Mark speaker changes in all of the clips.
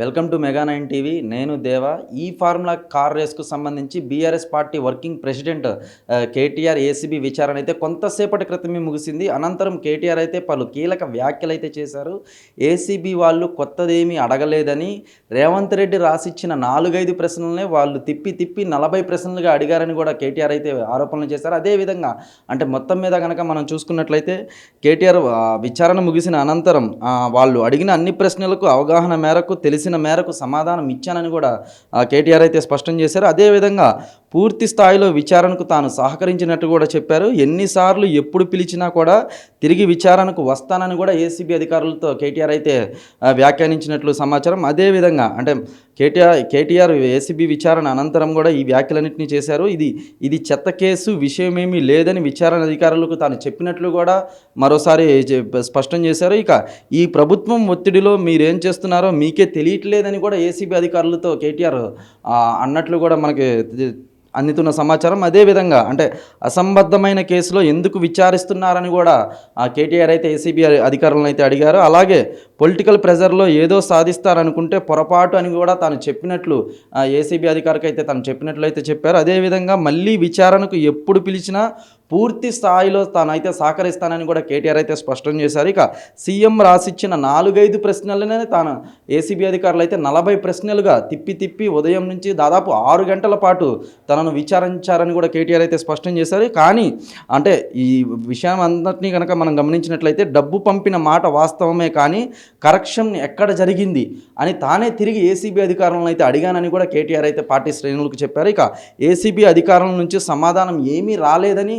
Speaker 1: Welcome to mega nine TV. నేను దేవా. ఈ formula car రేస్కు సంబంధించి BRS party working president KTR ACB విచారణ అయితే కొంతసేపటి క్రితమే ముగిసింది. అనంతరం కేటీఆర్ అయితే పలు కీలక వ్యాఖ్యలు అయితే చేశారు. ఏసీబీ వాళ్ళు కొత్తదేమీ అడగలేదని రేవంత్ రెడ్డి రాసిచ్చిన నాలుగైదు ప్రశ్నలనే వాళ్ళు తిప్పి తిప్పి నలభై ప్రశ్నలుగా అడిగారని కూడా కేటీఆర్ అయితే ఆరోపణలు చేశారు. అదేవిధంగా అంటే మొత్తం మీద కనుక మనం చూసుకున్నట్లయితే కేటీఆర్ విచారణ ముగిసిన అనంతరం వాళ్ళు అడిగిన అన్ని ప్రశ్నలకు అవగాహన మేరకు తెలిసి తెలిసిన మేరకు సమాధానం ఇచ్చానని కూడా ఆ, కేటీఆర్ అయితే స్పష్టం చేశారు. అదేవిధంగా పూర్తి స్థాయిలో విచారణకు తాను సహకరించినట్టు కూడా చెప్పారు. ఎన్నిసార్లు ఎప్పుడు పిలిచినా కూడా తిరిగి విచారణకు వస్తానని కూడా ఏసీబీ అధికారులతో కేటీఆర్ అయితే వ్యాఖ్యానించినట్లు సమాచారం. అదేవిధంగా అంటే కేటీఆర్ కేటీఆర్ ఏసీబీ విచారణ అనంతరం కూడా ఈ వ్యాఖ్యలన్నింటినీ చేశారు. ఇది ఇది చెత్త కేసు విషయమేమీ లేదని విచారణ అధికారులకు తాను చెప్పినట్లు కూడా మరోసారి స్పష్టం చేశారు. ఇక ఈ ప్రభుత్వం ఒత్తిడిలో మీరేం చేస్తున్నారో మీకే తెలియట్లేదని కూడా ఏసీబీ అధికారులతో కేటీఆర్ అన్నట్లు కూడా మనకి అందుతున్న సమాచారం అదేవిధంగా అంటే అసంబద్ధమైన కేసులో ఎందుకు విచారిస్తున్నారని కూడా ఆ కేటీఆర్ అయితే ఏసీబీ అధికారులను అయితే అడిగారు. అలాగే పొలిటికల్ ప్రెజర్లో ఏదో సాధిస్తారనుకుంటే పొరపాటు అని కూడా తాను చెప్పినట్లు ఏసీబీ అధికారికి అయితే తను చెప్పినట్లు అయితే చెప్పారు అదేవిధంగా మళ్ళీ విచారణకు ఎప్పుడు పిలిచినా పూర్తి స్థాయిలో తానైతే సహకరిస్తానని కూడా కేటీఆర్ అయితే స్పష్టం చేశారు. ఇక సీఎం రాసిచ్చిన నాలుగైదు ప్రశ్నలనే తాను ఏసీబీ అధికారులు అయితే నలభై ప్రశ్నలుగా తిప్పి తిప్పి ఉదయం నుంచి దాదాపు ఆరు గంటల పాటు తనను విచారించారని కూడా కేటీఆర్ అయితే స్పష్టం చేశారు. కానీ అంటే ఈ విషయం అందరినీ కనుక మనం గమనించినట్లయితే డబ్బు పంపిన మాట వాస్తవమే కానీ కరెక్షన్ ఎక్కడ జరిగింది అని తానే తిరిగి ఏసీబీ అధికారులను అయితే అడిగానని కూడా కేటీఆర్ అయితే పార్టీ శ్రేణులకు చెప్పారు. ఇక ఏసీబీ అధికారుల నుంచి సమాధానం ఏమీ రాలేదని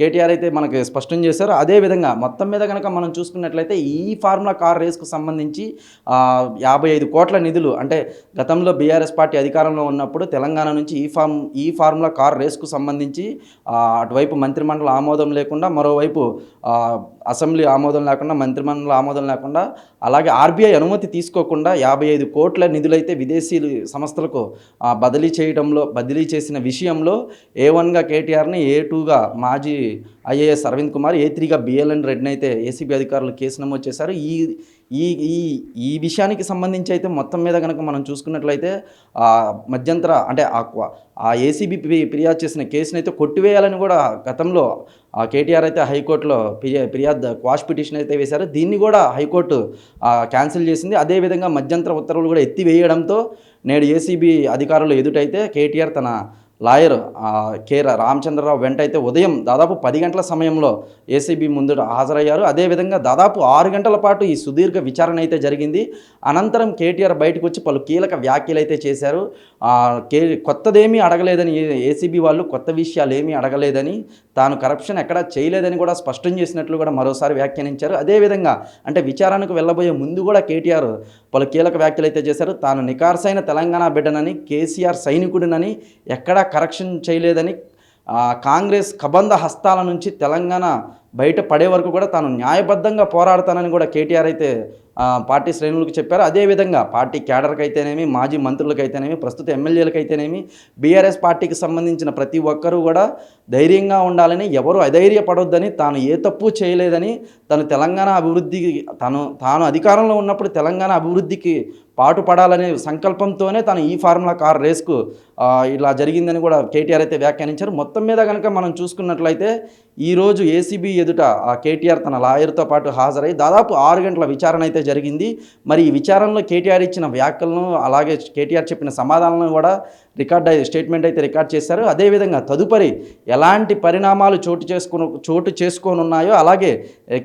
Speaker 1: కేటీఆర్ అయితే మనకి స్పష్టం చేశారు. అదేవిధంగా మొత్తం మీద కనుక మనం చూసుకున్నట్లయితే ఈ ఫార్ములా కార్ రేస్కు సంబంధించి యాభై ఐదు కోట్ల నిధులు అంటే గతంలో బీఆర్ఎస్ పార్టీ అధికారంలో ఉన్నప్పుడు తెలంగాణ నుంచి ఈ ఫార్మ్ ఈ ఫార్ములా కార్ రేస్కు సంబంధించి అటువైపు మంత్రిమండలి ఆమోదం లేకుండా మరోవైపు అసెంబ్లీ ఆమోదం లేకుండా మంత్రిమండలి ఆమోదం లేకుండా అలాగే ఆర్బీఐ అనుమతి తీసుకోకుండా యాభై ఐదు కోట్ల నిధులైతే విదేశీ సంస్థలకు బదిలీ చేయడంలో బదిలీ చేసిన విషయంలో ఏ వన్గా కేటీఆర్ని ఏ టూగా మాజీ ఐఏఎస్ అరవింద్ కుమార్ ఏ త్రీగా బిఎల్ఎన్ రెడ్ని అయితే ఏసీబీ అధికారులు కేసు నమోదు చేశారు. ఈ ఈ ఈ ఈ విషయానికి సంబంధించి అయితే మొత్తం మీద కనుక మనం చూసుకున్నట్లయితే ఆ మధ్యంతర అంటే ఆ ఆ ఏసీబీ ఫిర్యాదు చేసిన కేసును అయితే కొట్టివేయాలని కూడా గతంలో ఆ కేటీఆర్ అయితే హైకోర్టులో ఫిర్యా ఫిర్యాదు క్వాష్ పిటిషన్ అయితే వేశారు. దీన్ని కూడా హైకోర్టు క్యాన్సిల్ చేసింది. అదేవిధంగా మధ్యంతర ఉత్తర్వులు కూడా ఎత్తివేయడంతో నేడు ఏసీబీ అధికారులు ఎదుటైతే కేటీఆర్ తన లాయర్ ఆ, కె రామచంద్రరావు వెంట అయితే ఉదయం దాదాపు పది గంటల సమయంలో ఏసీబీ ముందు హాజరయ్యారు. అదేవిధంగా దాదాపు ఆరు గంటల పాటు ఈ సుదీర్ఘ విచారణ అయితే జరిగింది. అనంతరం కేటీఆర్ బయటకు వచ్చి పలు కీలక వ్యాఖ్యలు అయితే చేశారు. కే కొత్తదేమీ అడగలేదని ఏసీబీ వాళ్ళు కొత్త విషయాలు ఏమీ అడగలేదని తాను కరప్షన్ ఎక్కడా చేయలేదని కూడా స్పష్టం చేసినట్లు కూడా మరోసారి వ్యాఖ్యానించారు. అదేవిధంగా అంటే విచారణకు వెళ్ళబోయే ముందు కూడా కేటీఆర్ పలు కీలక వ్యాఖ్యలు అయితే చేశారు. తాను నికార్సైన తెలంగాణ బిడ్డనని కేసీఆర్ సైనికుడినని ఎక్కడా కరెక్షన్ చేయలేదని కాంగ్రెస్ కబంధ హస్తాల నుంచి తెలంగాణ బయట పడే వరకు కూడా తాను న్యాయబద్ధంగా పోరాడతానని కూడా కేటీఆర్ అయితే పార్టీ శ్రేణులకు చెప్పారు. అదేవిధంగా పార్టీ క్యాడర్కి అయితేనేమి మాజీ మంత్రులకైతేనేమి ప్రస్తుత ఎమ్మెల్యేలకు అయితేనేమి బీఆర్ఎస్ పార్టీకి సంబంధించిన ప్రతి ఒక్కరూ కూడా ధైర్యంగా ఉండాలని ఎవరు అధైర్యపడొద్దని తాను ఏ తప్పు చేయలేదని తను తెలంగాణ అభివృద్ధికి తను తాను అధికారంలో ఉన్నప్పుడు తెలంగాణ అభివృద్ధికి పాటుపడాలనే సంకల్పంతోనే తను ఈ ఫార్ములా కార్ రేస్కు ఇలా జరిగిందని కూడా కేటీఆర్ అయితే వ్యాఖ్యానించారు. మొత్తం మీద కనుక మనం చూసుకున్నట్లయితే ఈరోజు ఏసీబీ ఎదుట ఆ కేటీఆర్ తన లాయర్తో పాటు హాజరై దాదాపు ఆరు గంటల విచారణ అయితే జరిగింది. మరి ఈ విచారణలో కేటీఆర్ ఇచ్చిన వ్యాఖ్యలను అలాగే కేటీఆర్ చెప్పిన సమాధానాలను కూడా రికార్డ్ స్టేట్మెంట్ అయితే రికార్డ్ చేశారు. అదేవిధంగా తదుపరి ఎలాంటి పరిణామాలు చోటు చేసుకుని చోటు చేసుకోనున్నాయో అలాగే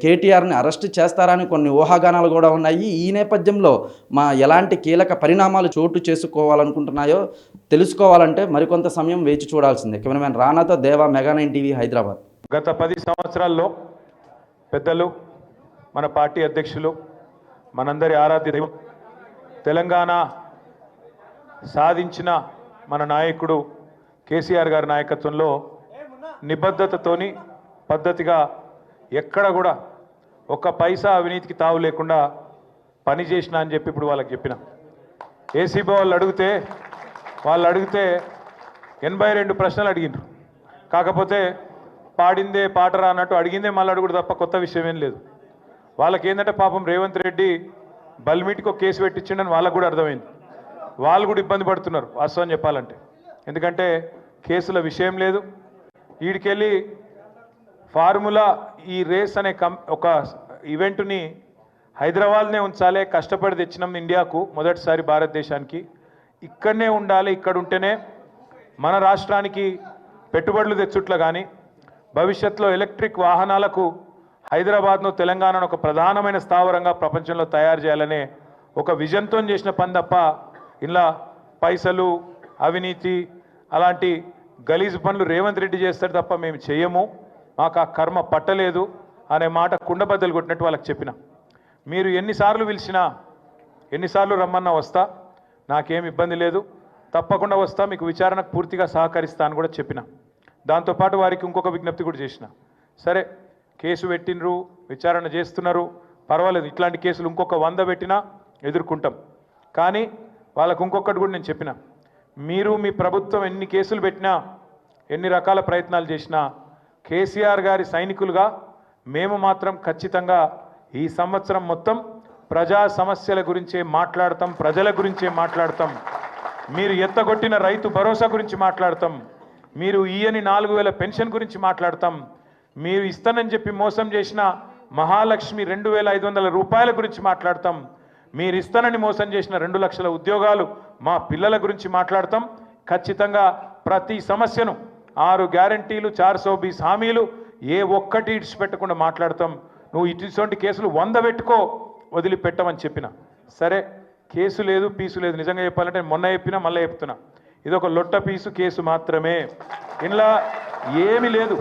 Speaker 1: కేటీఆర్ని అరెస్ట్ చేస్తారని కొన్ని ఊహాగానాలు కూడా ఉన్నాయి. ఈ నేపథ్యంలో మా ఎలాంటి కీలక పరిణామాలు చోటు చేసుకోవాలనుకుంటున్నాయో తెలుసుకోవాలంటే మరికొంత సమయం వేచి చూడాల్సిందే. కెమెరామెన్ రానాతో దేవా మెగానైన్ టీవీ హైదరాబాద్.
Speaker 2: గత పది సంవత్సరాల్లో పెద్దలు మన పార్టీ అధ్యక్షులు మనందరి ఆరాధ్య దైవం తెలంగాణ సాధించిన మన నాయకుడు కేసీఆర్ గారి నాయకత్వంలో నిబద్ధతతోని పద్ధతిగా ఎక్కడ కూడా ఒక్క పైసా అవినీతికి తావు లేకుండా పని చేసిన అని చెప్పి ఇప్పుడు వాళ్ళకి చెప్పిన. ఏసీబీ వాళ్ళు అడిగితే వాళ్ళు అడిగితే ఎనభై రెండు ప్రశ్నలు అడిగినారు కాకపోతే పాడిందే పాటరా అన్నట్టు అడిగిందే మళ్ళీ అడుగుడు తప్ప కొత్త విషయం ఏం లేదు. వాళ్ళకి ఏంటంటే పాపం రేవంత్ రెడ్డి బల్మీటికి ఒక కేసు పెట్టించిండని వాళ్ళకు కూడా అర్థమైంది. వాళ్ళు కూడా ఇబ్బంది పడుతున్నారు వాస్తవం చెప్పాలంటే. ఎందుకంటే కేసుల విషయం లేదు వీడికెళ్ళి ఫార్ములా ఈ రేస్ అనే కం ఒక ఈవెంట్ని హైదరాబాద్నే ఉంచాలి కష్టపడి తెచ్చినాం ఇండియాకు మొదటిసారి భారతదేశానికి. ఇక్కడనే ఉండాలి ఇక్కడ ఉంటేనే మన రాష్ట్రానికి పెట్టుబడులు తెచ్చుట్ల కానీ భవిష్యత్తులో ఎలక్ట్రిక్ వాహనాలకు హైదరాబాద్ను తెలంగాణను ఒక ప్రధానమైన స్థావరంగా ప్రపంచంలో తయారు చేయాలనే ఒక విజన్తో చేసిన పని తప్ప ఇలా పైసలు అవినీతి అలాంటి గలీజు పనులు రేవంత్ రెడ్డి చేస్తాడు తప్ప మేము చేయము. మాకు ఆ కర్మ పట్టలేదు అనే మాట కుండబద్దలు కొట్టినట్టు వాళ్ళకి చెప్పిన. మీరు ఎన్నిసార్లు పిలిచినా ఎన్నిసార్లు రమ్మన్నా వస్తా నాకేం ఇబ్బంది లేదు. తప్పకుండా వస్తా మీకు విచారణకు పూర్తిగా సహకరిస్తా అని కూడా చెప్పిన. దాంతోపాటు వారికి ఇంకొక విజ్ఞప్తి కూడా చేసిన. సరే కేసు పెట్టినరు విచారణ చేస్తున్నారు. పర్వాలేదు ఇట్లాంటి కేసులు ఇంకొక వంద పెట్టినా ఎదుర్కొంటాం. కానీ వాళ్ళకు ఇంకొకటి కూడా నేను చెప్పిన. మీరు మీ ప్రభుత్వం ఎన్ని కేసులు పెట్టినా ఎన్ని రకాల ప్రయత్నాలు చేసినా కేసీఆర్ గారి సైనికులుగా మేము మాత్రం ఖచ్చితంగా ఈ సంవత్సరం మొత్తం ప్రజా సమస్యల గురించే మాట్లాడతాం ప్రజల గురించే మాట్లాడతాం. మీరు ఎత్తగొట్టిన రైతు భరోసా గురించి మాట్లాడతాం. మీరు ఈయని నాలుగు వేల పెన్షన్ గురించి మాట్లాడతాం. మీరు ఇస్తానని చెప్పి మోసం చేసిన మహాలక్ష్మి రెండు వేల ఐదు వందల రూపాయల గురించి మాట్లాడతాం. మీరు ఇస్తానని మోసం చేసిన రెండు లక్షల ఉద్యోగాలు మా పిల్లల గురించి మాట్లాడతాం. ఖచ్చితంగా ప్రతి సమస్యను ఆరు గ్యారంటీలు చార్ సోబీస్ హామీలు ఏ ఒక్కటి ఇడిచిపెట్టకుండా మాట్లాడతాం. నువ్వు ఇటువంటి కేసులు వంద పెట్టుకో వదిలిపెట్టమని చెప్పిన. సరే కేసు లేదు పీసు లేదు. నిజంగా చెప్పాలంటే మొన్న చెప్పినా మళ్ళీ చెప్తున్నా. ఇది ఒక లొట్ట పీసు కేసు మాత్రమే. ఇంట్లో ఏమీ లేదు.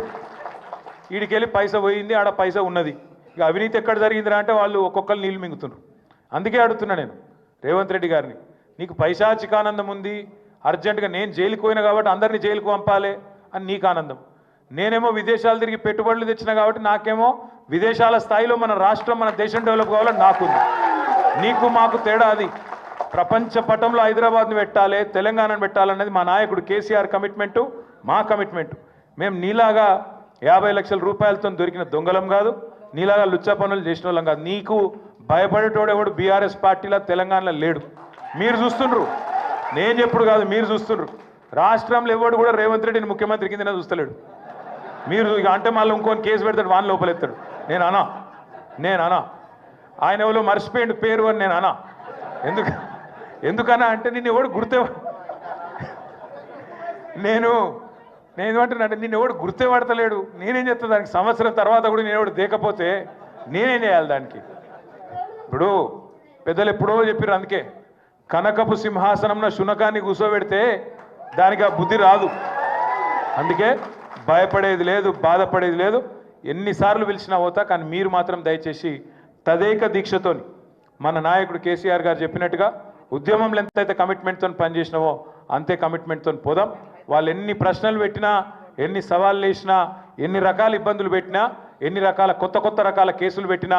Speaker 2: వీడికెళ్ళి పైసా పోయింది ఆడ పైసా ఉన్నది. ఇక అవినీతి ఎక్కడ జరిగిందిరా అంటే వాళ్ళు ఒక్కొక్కరు నీళ్ళు మింగుతున్నారు. అందుకే అడుగుతున్నా నేను రేవంత్ రెడ్డి గారిని నీకు పైశాచికి ఆనందం ఉంది అర్జెంటుగా నేను జైలుకు పోయినా కాబట్టి అందరినీ జైలుకు పంపాలి అని నీకు ఆనందం. నేనేమో విదేశాలు తిరిగి పెట్టుబడులు తెచ్చిన కాబట్టి నాకేమో విదేశాల స్థాయిలో మన రాష్ట్రం మన దేశం డెవలప్ కావాలని నాకుంది. నీకు మాకు తేడా అది. ప్రపంచ పటంలో హైదరాబాద్ని పెట్టాలి తెలంగాణను పెట్టాలన్నది మా నాయకుడు కేసీఆర్ కమిట్మెంటు మా కమిట్మెంట్. మేము నీలాగా యాభై లక్షల రూపాయలతో దొరికిన దొంగలం కాదు నీలాగా లుచ్చా పనులు చేసిన వాళ్ళం కాదు. నీకు భయపడేటోడు ఎవడు బీఆర్ఎస్ పార్టీలో తెలంగాణలో లేడు. మీరు చూస్తుండ్రు. నేను చెప్పుడు కాదు మీరు చూస్తుండ్రు. రాష్ట్రంలో ఎవడు కూడా రేవంత్ రెడ్డిని ముఖ్యమంత్రి కింద చూస్తలేడు. మీరు అంటే మళ్ళీ ఇంకొని కేసు పెడతాడు వాన్ లోపలెత్తాడు నేను అనా. నేను అనా. ఆయన ఎవరో మర్చిపోయిండు పేరు అని నేను అనా. ఎందుకు ఎందుకన్నా అంటే నిన్ను ఎవడు గుర్తే నేను నేను అంటే నిన్ను ఎవడు గుర్తే పడతలేడు. నేనేం చేస్తా దానికి? సంవత్సరం తర్వాత కూడా నేను ఎవడు దేకపోతే నేనేం చేయాలి దానికి? ఇప్పుడు పెద్దలు ఎప్పుడో చెప్పారు అందుకే కనకపు సింహాసనంలో శునకాన్ని కూర్చోబెడితే దానికి ఆ బుద్ధి రాదు. అందుకే భయపడేది లేదు బాధపడేది లేదు. ఎన్నిసార్లు పిలిచినా పోతా కానీ మీరు మాత్రం దయచేసి తదేక దీక్షతోని మన నాయకుడు కేసీఆర్ గారు చెప్పినట్టుగా ఉద్యమంలో ఎంతైతే కమిట్మెంట్తో పనిచేసినావో అంతే కమిట్మెంట్తో పోదాం. వాళ్ళు ఎన్ని ప్రశ్నలు పెట్టినా ఎన్ని సవాళ్ళు వేసినా ఎన్ని రకాల ఇబ్బందులు పెట్టినా ఎన్ని రకాల కొత్త కొత్త రకాల కేసులు పెట్టినా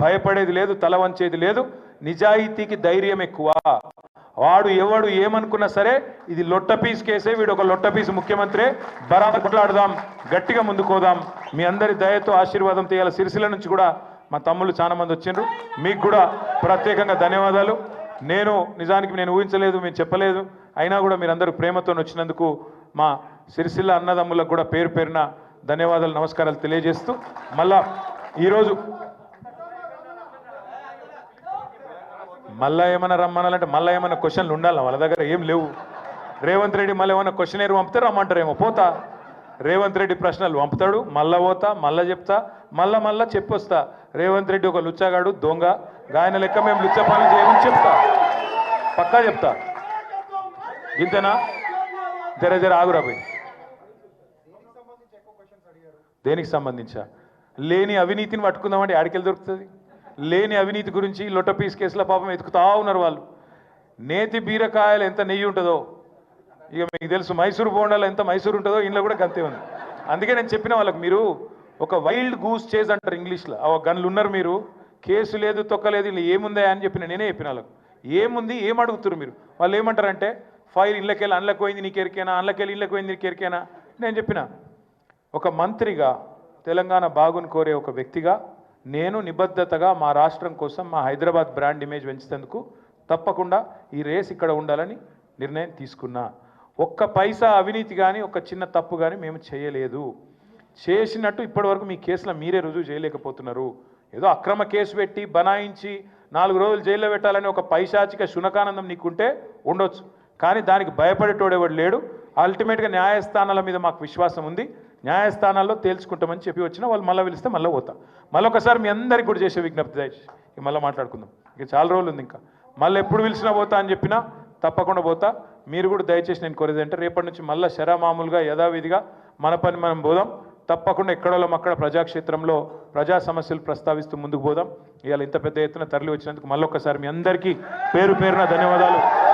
Speaker 2: భయపడేది లేదు తల వంచేది లేదు. నిజాయితీకి ధైర్యం ఎక్కువ. వాడు ఎవడు ఏమనుకున్నా సరే ఇది లొట్ట పీస్ కేసే వీడు ఒక లొట్ట పీస్ ముఖ్యమంత్రి. బరాబర్ కొట్లాడుదాం గట్టిగా ముందుకోదాం. మీ అందరి దయతో ఆశీర్వాదం తీయాల సిరిసిల నుంచి కూడా మా తమ్ముళ్ళు చాలా మంది వచ్చిండ్రు. మీకు కూడా ప్రత్యేకంగా ధన్యవాదాలు. నేను నిజానికి నేను ఊహించలేదు మేము చెప్పలేదు. అయినా కూడా మీరందరూ ప్రేమతో వచ్చినందుకు మా సిరిసిల్ల అన్నదమ్ములకు కూడా పేరు పేరున ధన్యవాదాలు నమస్కారాలు తెలియజేస్తూ మళ్ళా ఈరోజు మళ్ళా ఏమైనా రమ్మనాలంటే మళ్ళీ ఏమైనా క్వశ్చన్లు ఉండాలి? వాళ్ళ దగ్గర ఏం లేవు. రేవంత్ రెడ్డి మళ్ళీ ఏమైనా క్వశ్చన్ ఏరు పంపితే రమ్మంటారేమో. పోతా. రేవంత్ రెడ్డి ప్రశ్నలు పంపుతాడు. మళ్ళా పోతా మళ్ళా చెప్తా మళ్ళా మళ్ళా చెప్పొస్తా. రేవంత్ రెడ్డి ఒక లుచ్చగాడు దొంగ. గాయన లెక్క మేము లుచ్చ పనులు చేయమని చెప్తా. పక్కా చెప్తా. ఇంతేనా? జర జర ఆగురా పోయి. దేనికి సంబంధించా? లేని అవినీతిని పట్టుకుందామంటే ఆడికెళ్ళి దొరుకుతుంది? లేని అవినీతి గురించి లొట్ట పీస్ కేసుల పాపం ఎతుకుతా ఉన్నారు వాళ్ళు. నేతి బీరకాయలు ఎంత నెయ్యి ఉంటుందో. ఇక మీకు తెలుసు మైసూరు బోండాలు ఎంత మైసూరు ఉంటుందో ఇంట్లో కూడా గంతే ఉంది. అందుకే నేను చెప్పిన వాళ్ళకి మీరు ఒక వైల్డ్ గూస్ చేజ్ అంటారు ఇంగ్లీష్లో. ఆ గన్లు ఉన్నారు మీరు కేసు లేదు తొక్కలేదు ఇలా ఏముందా అని చెప్పిన నేనే చెప్పిన వాళ్ళకు. ఏముంది ఏం అడుగుతారు మీరు? వాళ్ళు ఏమంటారంటే ఫైల్ ఇళ్ళకెళ్ళి అండ్లకు పోయింది నీకు ఎరికేనా? అందులోకెళ్ళి ఇళ్ళకి పోయింది నీకు ఎరికేనా? నేను చెప్పిన ఒక మంత్రిగా తెలంగాణ బాగుని కోరే ఒక వ్యక్తిగా నేను నిబద్ధతగా మా రాష్ట్రం కోసం మా హైదరాబాద్ బ్రాండ్ ఇమేజ్ పెంచేందుకు తప్పకుండా ఈ రేస్ ఇక్కడ ఉండాలని నిర్ణయం తీసుకున్నా. ఒక్క పైసా అవినీతి కానీ ఒక చిన్న తప్పు కానీ మేము చేయలేదు. చేసినట్టు ఇప్పటివరకు మీ కేసులో మీరే రుజువు చేయలేకపోతున్నారు. ఏదో అక్రమ కేసు పెట్టి బనాయించి నాలుగు రోజులు జైల్లో పెట్టాలని ఒక పైశాచిక శునకానందం నీకుంటే ఉండొచ్చు. కానీ దానికి భయపడేటోడు ఎవడు లేడు. అల్టిమేట్గా న్యాయస్థానాల మీద మాకు విశ్వాసం ఉంది. న్యాయస్థానాల్లో తేల్చుకుంటామని చెప్పి వచ్చినా వాళ్ళు మళ్ళీ పిలిస్తే మళ్ళీ పోతా. మళ్ళీ ఒకసారి మీ అందరికి కూడా చేసే విజ్ఞప్తి దయచేసి మళ్ళీ మాట్లాడుకుందాం. ఇక చాలా రోజులు ఉంది ఇంకా. మళ్ళీ ఎప్పుడు పిలిచినా పోతా అని చెప్పినా తప్పకుండా పోతా. మీరు కూడా దయచేసి నేను కోరేది అంటే రేపటి నుంచి మళ్ళీ శరామామూలుగా యథావిధిగా మన పని మనం పోదాం. తప్పకుండా ఎక్కడోళ్ళం అక్కడ ప్రజాక్షేత్రంలో ప్రజా సమస్యలు ప్రస్తావిస్తూ ముందుకు పోదాం. ఇవాళ ఇంత పెద్ద ఎత్తున తరలి వచ్చినందుకు మళ్ళొకసారి మీ అందరికీ పేరు పేరున ధన్యవాదాలు.